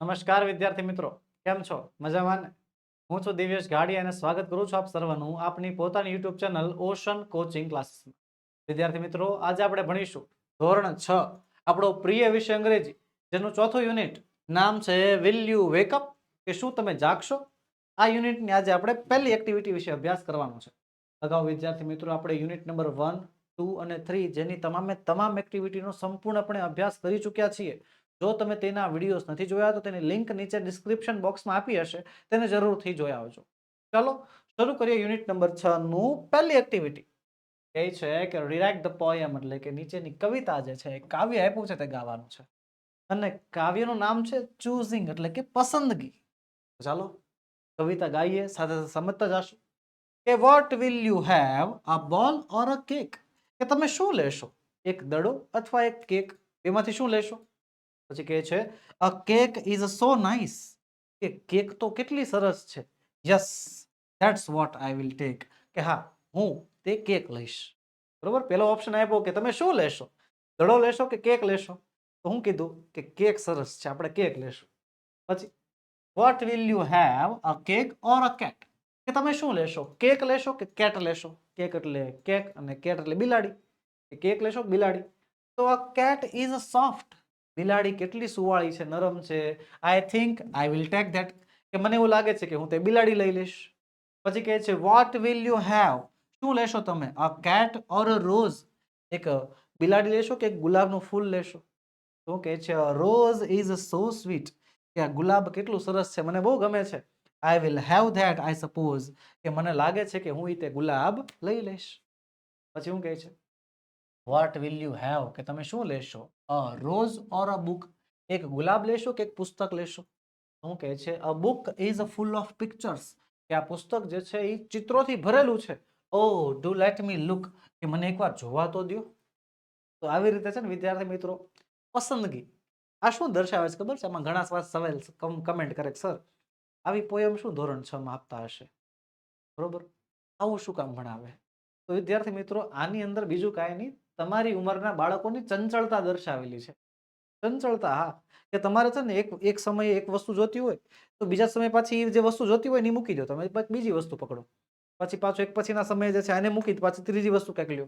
નમસ્કાર વિદ્યાર્થી મિત્રો, કેમ છો? મજામાં હું છું દિવ્યેશ ગાડી અને સ્વાગત કરું છું આપ સર્વનું આપની પોતાની યુટ્યુબ ચેનલ ઓશન કોચિંગ ક્લાસીસમાં. વિદ્યાર્થી મિત્રો, આજે આપણે ભણીશું ધોરણ છ, આપણો પ્રિય વિષય અંગ્રેજી, જેનું ચોથું યુનિટ નામ છે વિલ યુ વેકઅપ કે શું તમે જાગશો? આ યુનિટની આજે આપણે પહેલી એક્ટિવિટી વિશે અભ્યાસ કરવાનો છે. અગાઉ વિદ્યાર્થી મિત્રો, આપણે યુનિટ નંબર વન, ટુ અને થ્રી જેની તમામે તમામ એક્ટિવિટીનો સંપૂર્ણપણે અભ્યાસ કરી ચૂક્યા છીએ. જો તમે તેના વિડીયોઝ નથી જોયા, તો તેની લિંક નીચે ડિસ્ક્રિપ્શન બોક્સમાં આપી હશે. તેને જરૂરથી જોઈ આવજો. ચાલો, શરૂ કરીએ યુનિટ નંબર છ નું પહેલી એક્ટિવિટી એ છે કે રિરાઇટ ધ પોયમ એટલે કે નીચેની કવિતા જે છે કાવ્ય આપ્યું છે તે ગાવાનું છે. અને કાવ્યનું નામ છે ચૂઝિંગ એટલે કે પસંદગી. ચાલો, કવિતા ગાઈએ, સાથે સાથે સમજતા જશો. કે what will you have a ball or a cake કે તમે શું લેશો? એક દડો અથવા એક કેક એમાંથી શું લેશો? પછી કહે છે a cake is so nice કે કેક તો કેટલી સરસ છે. Yes that's what I will take કે હા, હું તે કેક લઈશ. બરોબર? પેલો ઓપ્શન આપ્યો કે તમે શું લેશો? દડો લેશો કે કેક લેશો? તો હું કીધું કે કેક સરસ છે, આપણે કેક લેશું. પછી what will you have a cake or a cat કે તમે શું લેશો? કેક લેશો કે કેટ લેશો? કેક એટલે કેક અને કેટ એટલે બિલાડી. કે કેક લેશો કે બિલાડી? તો અ કેટ ઇઝ સોફ્ટ બિલાડી કેટલી સુવાળી છે, નરમ છે. I think I will take that કે મને એવું લાગે છે કે હું તે બિલાડી લઈ લઈશ. પછી કહે છે વોટ વિલ યુ હેવ શું લેશો તમે? A cat or a rose એક બિલાડી લેશો કે ગુલાબનું ફૂલ લેશો? તો કહે છે રોઝ ઇઝ સો સ્વીટ કે આ ગુલાબ કેટલું સરસ છે, મને બહુ ગમે છે. I will have that I suppose કે મને લાગે છે કે હું એ તે ગુલાબ લઈ લઈશ. પછી હું કહે છે? વોટ વિલ યુ હેવ કે તમે શું લેશો? A rose or a book? એક ગુલાબ લેશો કે એક પુસ્તક લેશો? શું કહે છે? A book is a full of pictures કે આ પુસ્તક જે છે એ ચિત્રોથી ભરેલું છે. Oh do let me look કે મને એકવાર જોવા તો દ્યો. તો આવી રીતે છે ને, વિદ્યાર્થી મિત્રો, પસંદગી. આ શું દર્શાવે છે? ખબર છે? આમાં ઘણા શ્વાસ સવાલ કમેન્ટ કરે સર આવી પોયમ શું ધોરણ છ માં આપતા હશે? બરોબર? આવું શું કામ ભણાવે? તો વિદ્યાર્થી મિત્રો, આની અંદર બીજું કાંઈ નહીં. તમારી ઉંમરના બાળકોની ચંચળતા દર્શાવેલી છે. ચંચળતા, હા. કે તમારે છે ને એક એક સમયે એક વસ્તુ જોતી હોય, તો બીજા સમય પાછી જે વસ્તુ જોતી હોય ને મૂકી દો તમે બીજી વસ્તુ પકડો. પછી પાછો એક પછીના સમયે જે છે આને મૂકી પાછી ત્રીજી વસ્તુ કંઈક લ્યો.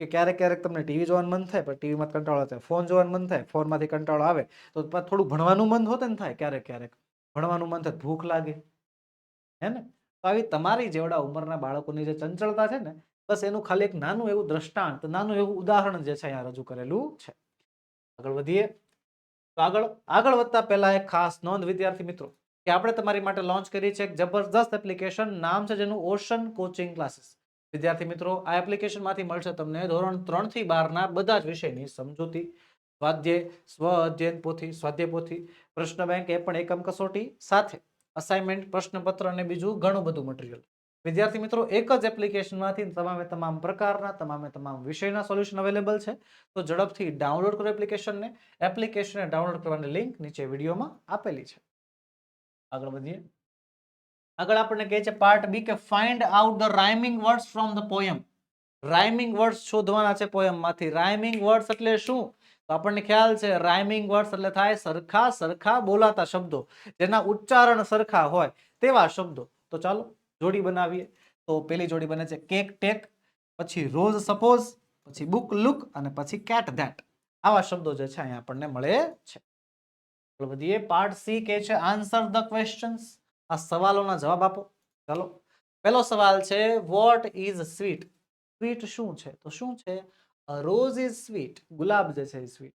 કે ક્યારેક ક્યારેક તમને ટીવી જોવાનું મન થાય, પણ ટીવીમાં કંટાળો થાય ફોન જોવાનું મન થાય, ફોનમાંથી કંટાળો આવે, તો થોડું ભણવાનું મન હોત ને થાય ક્યારેક ક્યારેક. ભણવાનું મન થાય, ભૂખ લાગે. હે ને? તો આવી તમારી જેવડા ઉંમરના બાળકોની જે ચંચળતા છે ને બસ એનું ખાલી એક નાનું એવું દ્રષ્ટાંત, નાનું એવું ઉદાહરણ જે છે અહીંયા રજૂ કરેલું છે. આગળ વધીએ. તો આગળ આગળ વધતા પહેલા એક ખાસ નોંધ, વિદ્યાર્થી મિત્રો, કે આપણે તમારી માટે લોન્ચ કરી છે એક જબરદસ્ત એપ્લિકેશન નામ છે જેનું ઓશન કોચિંગ ક્લાસીસ વિદ્યાર્થી મિત્રો, આ એપ્લિકેશનમાંથી મળશે તમને ધોરણ ત્રણથી બારના બધા જ વિષયની સમજૂતી, સ્વાધ્યાય સ્વ અધ્યયન પોથી, સ્વાધ્યાય પોથી, પ્રશ્ન બેંક એ પણ એકમ કસોટી સાથે અસાઇનમેન્ટ પ્રશ્નપત્ર અને બીજું ઘણું બધું મટીરિયલ વિદ્યાર્થી મિત્રો, એક જ એપ્લિકેશનમાંથી તમામે તમામ પ્રકારના, તમામે તમામ વિષયના સોલ્યુશન અવેલેબલ છે. તો ઝડપથી ડાઉનલોડ કરો એપ્લિકેશનને એપ્લિકેશનને ડાઉનલોડ કરવાની લિંક નીચે વિડીયોમાં આપેલી છે. આગળ વધીએ. આગળ આપણને કહે છે પાર્ટ બી કે find out the rhyming words from the poem rhyming words શોધવાના છે પોયમમાંથી રાઇમિંગ વર્ડ્સ એટલે શું? તો આપણને ખ્યાલ છે રાઇમિંગ વર્ડ્સ એટલે થાય સરખા સરખા બોલાતા શબ્દો. જેના ઉચ્ચારણ સરખા હોય તેવા શબ્દો. તો ચાલો જોડી બનાવીએ. તો પેલી જોડી બને છે કેક ટેક, પછી રોઝ સપોઝ, પછી બુક લુક અને પછી કેટ ધેટ. આવા શબ્દો જે છે અહીંયા આપણને મળે છે. વધીએ. પાર્ટ સી કે છે આન્સર ધ ક્વેશ્ચન્સ. આ સવાલોના જવાબ આપો. ચાલો. પહેલો સવાલ છે, વોટ ઇઝ સ્વીટ? સ્વીટ શું છે? તો શું છે? Rose is sweet. ગુલાબ જે છે સ્વીટ.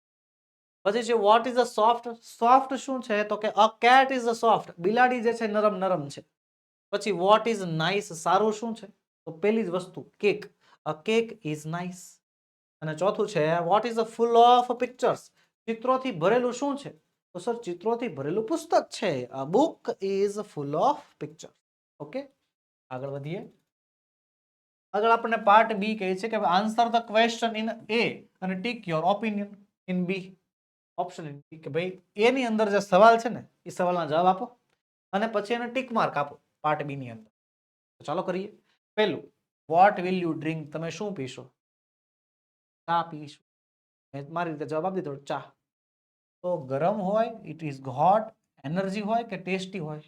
પછી છે, what is a soft? Soft શું છે? તો કે a cat is a soft. બિલાડી જે છે નરમ નરમ છે. પછી વોટ ઇઝ નાઇસ સારું શું છે? તો પેલી જ વસ્તુ, cake. A cake is nice અને ચોથું છે what is a full of pictures ચિત્રોથી ભરેલું શું છે? તો સર, ચિત્રોથી ભરેલું પુસ્તક છે. A book is full of picture okay? આગળ વધીએ. આગળ આપણને પાર્ટ બી કહે છે કે answer the question in A અને tick your opinion in B option in કે ભાઈ એની અંદર જે સવાલ છે ને, એ સવાલના જવાબ આપો. અને પછી એને ટીક માર્ક આપો. પાર્ટ બી ની અંદર. તો ચાલો કરીએ. પહેલું વોટ વિલ યુ ડ્રિંક તમે શું પીશો? ચા પીશું. મેં મારી રીતે જવાબ આપી દીધો, ચા. તો ગરમ હોય ઇટ ઇઝ હોટ એનર્જી હોય કે ટેસ્ટી હોય?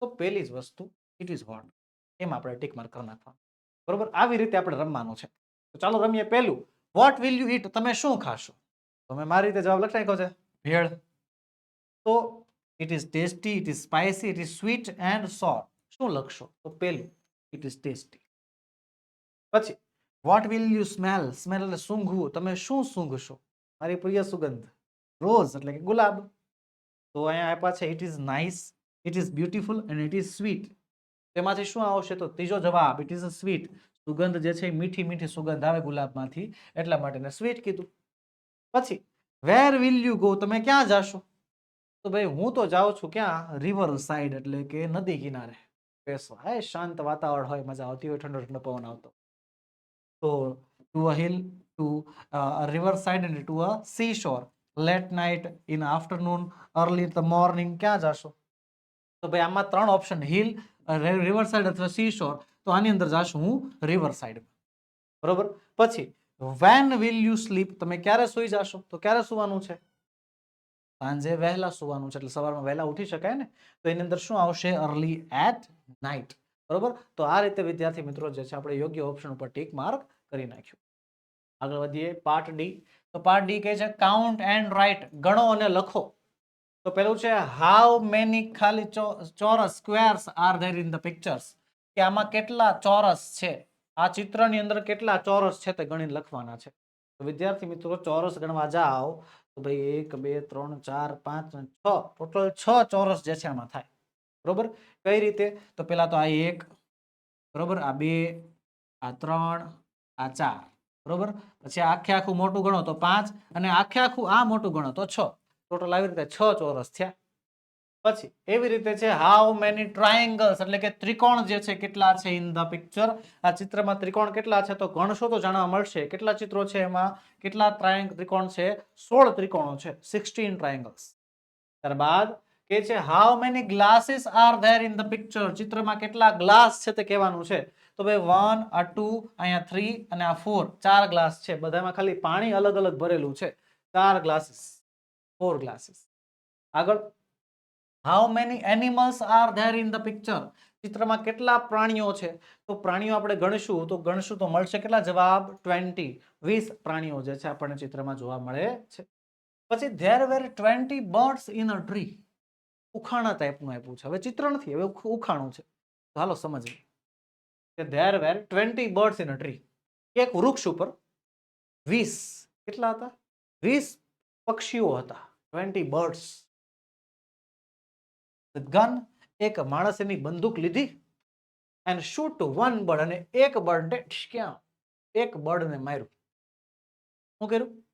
તો પહેલી જ વસ્તુ ઇટ ઇઝ હોટ એમ આપણે ટીક માર્ક કરી નાખવાનું. બરોબર? આવી રીતે આપણે રમવાનું છે. તો ચાલો રમીએ પહેલું. વોટ વિલ યુ ઇટ તમે શું ખાશો? તો મારી રીતે જવાબ લખી નાખ્યો છે, ભેળ. તો it is tasty it is spicy it is sweet and sour શું લખશો? તો પહેલું ઇટ ઇઝ ટેસ્ટી પછી what will you smell smell એટલે સૂંઘવું. તમે શું સૂંઘશો? મારી પ્રિય સુગંધ, રોઝ એટલે કે ગુલાબ. તો અહીંયા આપ્યા છે it is nice it is beautiful and it is sweet તેમાંથી શું આવશે? તો ત્રીજો જવાબ ઇટ ઇઝ સ્વીટ સુગંધ જે છે મીઠી મીઠી સુગંધ આવે ગુલાબમાંથી, એટલા માટે એને સ્વીટ કીધું. પછી વેર વિલ યુ ગો તમે ક્યાં જાશો? તો ભાઈ, હું તો જાઉં છું ક્યાં? રિવર સાઈડ એટલે કે નદી કિનારે. બેસવા હે શાંત વાતાવરણ હોય, મજા આવતી હોય, ઠંડો ઠંડો પવન આવતો તો to a hill to river side and to a sea shore late night in afternoon early the morning ક્યાં જાશો? તો ભાઈ, આમાં ત્રણ ઓપ્શન હિલ રિવર સાઈડ અથવા સી શોર તો આની અંદર જાશું હું રિવર સાઈડ બરોબર? પછી વેન વિલ યુ સ્લીપ તમે ક્યારે સુઈ જાશો? તો ક્યારે સુવાનું છે? સાંજે વહેલા સુવાનું છે, એટલે સવારમાં વહેલા ઉઠી શકાય ને? તો એની અંદર શું આવશે? અર્લી એટ નાઇટ બરોબર? તો આ રીતે, વિદ્યાર્થી મિત્રો, જે છે, આપણે યોગ્ય ઓપ્શન ઉપર ટીક માર્ક કરી નાખ્યું. આગળ વધીએ પાર્ટ ડી તો પાર્ટ ડી કહે છે કાઉન્ટ એન્ડ રાઇટ ગણો અને લખો. તો પેલું છે હાઉ મેની ખાલી ચોરસ squares are there in the pictures કે આમાં કેટલા ચોરસ છે? આ ચિત્રની અંદર કેટલા ચોરસ છે તે ગણીને લખવાના છે. તો વિદ્યાર્થી મિત્રો, ચોરસ ગણવા જાઓ. ભાઈ એક, બે, ત્રણ, ચાર, પાંચ, છ. ટોટલ છ ચોરસ જે છે આમાં થાય. બરોબર? કઈ રીતે? તો પેલા તો આ એક, બરોબર? આ બે, આ ત્રણ, આ ચાર. બરોબર? પછી આખે આખું મોટું ગણો તો પાંચ અને આખે આખું આ મોટું ગણો તો છ. ટોટલ આવી રીતે છ ચોરસ થયા. પછી એવી રીતે છે હાઉ મેની ટ્રાયેંગલ્સ એટલે કે ત્રિકોણ જે છે, કેટલા છે ઇન ધ પિક્ચર આ ચિત્રમાં ત્રિકોણ કેટલા છે તો ગણશો તો જાણવા મળશે. કેટલા ચિત્રો છે એમાં? કેટલા ત્રાયંગ ત્રિકોણ છે? સોળ ત્રિકોણો છે સિક્સટીન ટ્રાયેંગલ્સ ત્યારબાદ કે છે how many glasses are there in the picture ચિત્રમાં કેટલા ગ્લાસ છે તે કહેવાનું છે. તો ભાઈ વન આ ટુ અહીંયા થ્રી અને આ ફોર ચાર ગ્લાસ છે. બધામાં ખાલી પાણી અલગ અલગ ભરેલું છે. ચાર ગ્લાસીસ ફોર ગ્લાસીસ આગળ how many animals are there in the picture ચિત્રમાં કેટલા પ્રાણીઓ છે? તો પ્રાણીઓ આપણે ગણશું, તો ગણશું તો મળશે કેટલા? જવાબ ટ્વેન્ટી વીસ પ્રાણીઓ જે છે આપણને ચિત્રમાં જોવા મળે છે. પછી there were twenty birds in a tree ઉખાણા ટાઈપનું આપ્યું છે. હવે ચિત્ર નથી, હવે ઉખાણું છે. તો હાલો સમજીએ. કે there were twenty birds in a tree એક વૃક્ષ ઉપર વીસ. કેટલા હતા? વીસ પક્ષીઓ હતા. ટ્વેન્ટી બર્ડ્સ ગન એક માણસ એની બંદૂક લીધી એન્ડ શૂટ વન બર્ડ અને એક બર્ડને ક્યાં એક બર્ડને માર્યું. શું કર્યું?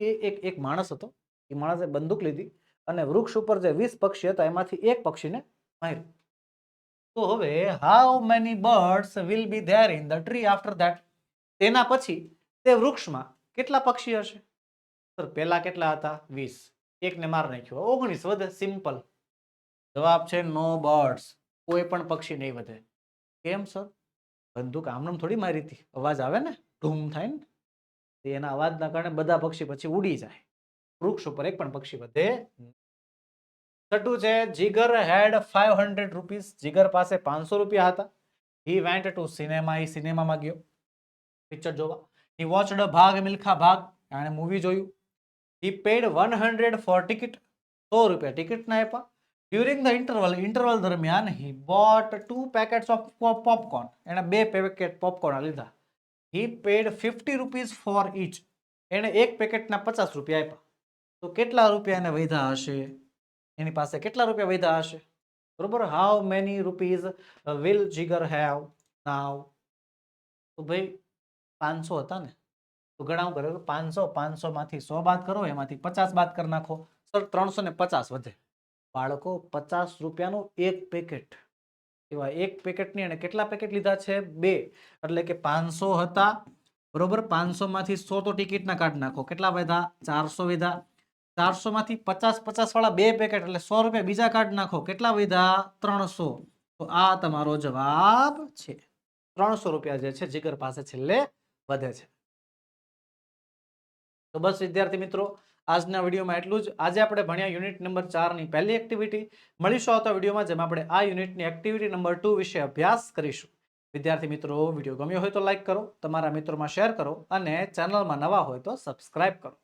એ એક એક માણસ હતો. એ માણસે બંદૂક લીધી અને વૃક્ષ ઉપર જે વીસ પક્ષી હતા એમાંથી એક પક્ષીને માર્યું. તો હવે how many birds will be there in the tree after that તેના પછી તે વૃક્ષમાં કેટલા પક્ષી હશે? સર પહેલા કેટલા હતા? વીસ. એકને માર નાખ્યો. ઓગણીસ. વધે. સિમ્પલ જવાબ છે, નો બર્ડ્સ. કોઈ પણ પક્ષી નહીં વધે. કેમ, સર? બંદૂક આમનામ થોડી મારી હતી. અવાજ આવે ને? ધૂમ થાય ને? એના અવાજના કારણે બધા પક્ષી પછી ઉડી જાય. વૃક્ષ ઉપર એક પણ પક્ષી વધે. છઠ્ઠું છે, Jigar had five hundred rupees. Jigar પાસે પાંચસો રૂપિયા હતા. હી વેન્ટ ટુ સિનેમા એ સિનેમામાં ગયો. પિક્ચર જોવા. હી વોચડ ભાગ, મિલ્ખા ભાગ. એણે મૂવી જોયું. He paid one hundred four ticket સો રૂપિયા ટિકિટના આપ્યા. ડ્યુરિંગ ધ ઇન્ટરવલ ઇન્ટરવલ દરમિયાન he bought two packets of popcorn એણે બે પેકેટ પોપકોર્ન લીધા. He paid fifty rupees for each એણે એક પેકેટના પચાસ રૂપિયા આપ્યા. તો કેટલા રૂપિયા એને વૈધા હશે? એની પાસે કેટલા રૂપિયા વૈધા હશે? બરોબર? How many rupees will Jigar have now તો ભાઈ, પાંચસો હતા ને? તો ગણાવું કરે પાંચસો પાંચસો માંથી સો બાદ કરો, એમાંથી પચાસ બાદ કરી નાખો. સર, ત્રણસો ને પચાસ વધે. બાળકો પચાસ રૂપિયાનું એક પેકેટ. એવા એક પેકેટની અને કેટલા પેકેટ લીધા છે? બે. એટલે કે પાંચસો હતા. બરોબર? પાંચસોમાંથી સો તો ટિકિટના કાઢ નાખો. કેટલા વધા ચારસો વધા ચારસોમાંથી પચાસ પચાસવાળા બે પેકેટ, એટલે સો રૂપિયા બીજા કાઢ નાખો. કેટલા વધા ત્રણસો. તો આ તમારો જવાબ છે. ત્રણસો રૂપિયા જે છે, જીગર પાસે છેલ્લે વધે છે. તો બસ વિદ્યાર્થી મિત્રો આજના વિડીયોમાં એટલું જ. આજે આપણે ભણ્યા યુનિટ નંબર ચારની પહેલી એક્ટિવિટી મળીશું આવતા વિડીયોમાં, જેમાં આપણે આ યુનિટની એક્ટિવિટી નંબર ટુ વિશે અભ્યાસ કરીશું. વિદ્યાર્થી મિત્રો, વીડિયો ગમ્યો હોય તો લાઇક કરો, તમારા મિત્રોમાં શેર કરો અને ચેનલમાં નવા હોય તો સબસ્ક્રાઇબ કરો.